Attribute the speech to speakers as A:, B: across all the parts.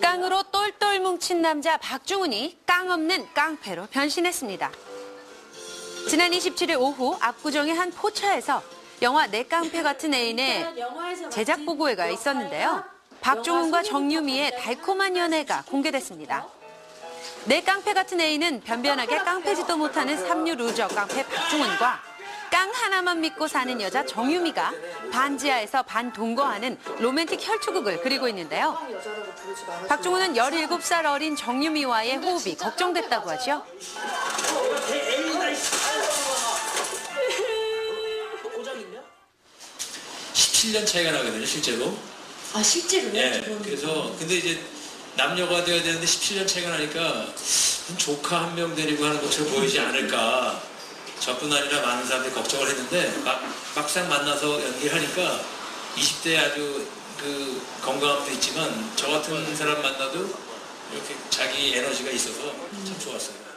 A: 깡으로 똘똘 뭉친 남자 박중훈이 깡 없는 깡패로 변신했습니다. 지난 27일 오후 압구정의 한 포차에서 영화 내 깡패 같은 애인의 제작 보고회가 있었는데요. 박중훈과 정유미의 달콤한 연애가 공개됐습니다. 내 깡패 같은 애인은 변변하게 깡패지도 못하는 삼류 루저 깡패 박중훈과 깡 하나만 믿고 사는 여자 정유미가 반지하에서 반동거하는 로맨틱 혈투극을 그리고 있는데요. 박중훈은 17살 어린 정유미와의 호흡이 걱정됐다고 하죠.
B: 고장 있냐?
C: 17년 차이가 나거든요, 실제로.
D: 아 실제로요?
C: 예.
D: 저는.
C: 그래서 근데 이제 남녀가 되어야 되는데 17년 차이가 나니까 조카 한 명 데리고 하는 것처럼 보이지 않을까. 저뿐 아니라 많은 사람들이 걱정을 했는데 막, 막상 만나서 연기하니까 20대에 아주 그 건강함도 있지만 저 같은 사람 만나도 이렇게 자기 에너지가 있어서 참 좋았어요.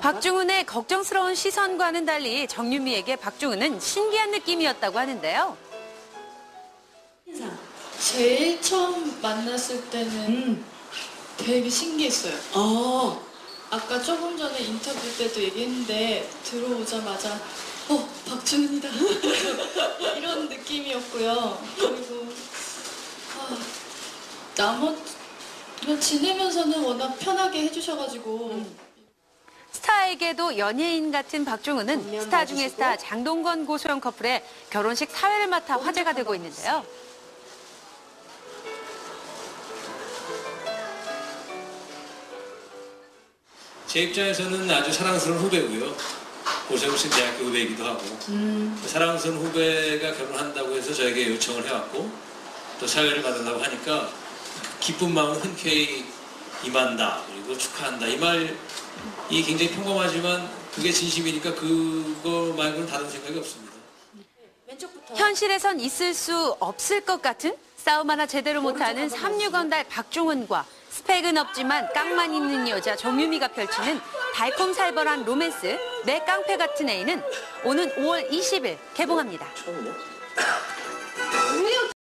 A: 박중훈의 걱정스러운 시선과는 달리 정유미에게 박중훈은 신기한 느낌이었다고 하는데요.
E: 제일 처음 만났을 때는
D: 음.
E: 되게 신기했어요.
D: 어.
E: 아까 조금 전에 인터뷰 때도 얘기했는데 들어오자마자 어 박주은이다 이런 느낌이었고요. 그리고 아, 나머지 그냥 지내면서는 워낙 편하게 해주셔가지고
A: 스타에게도 연예인 같은 박중훈은 스타 중의. 스타 장동건 고소영 커플의 결혼식 사회를 맡아 화제가 되고 있는데요.
C: 제 입장에서는 아주 사랑스러운 후배고요. 고세훈 씨 대학교 후배이기도 하고 그 사랑스러운 후배가 결혼한다고 해서 저에게 요청을 해왔고 또 사회를 받으려고 하니까 기쁜 마음은 흔쾌히 임한다 그리고 축하한다 이 말이 굉장히 평범하지만 그게 진심이니까 그거 말고는 다른 생각이 없습니다.
A: 현실에선 있을 수 없을 것 같은 싸움 하나 제대로 못하는 삼류건달 박중훈과 스펙은 없지만 깡만 있는 여자 정유미가 펼치는 달콤살벌한 로맨스 내 깡패 같은 애인은 오는 5월 20일 개봉합니다.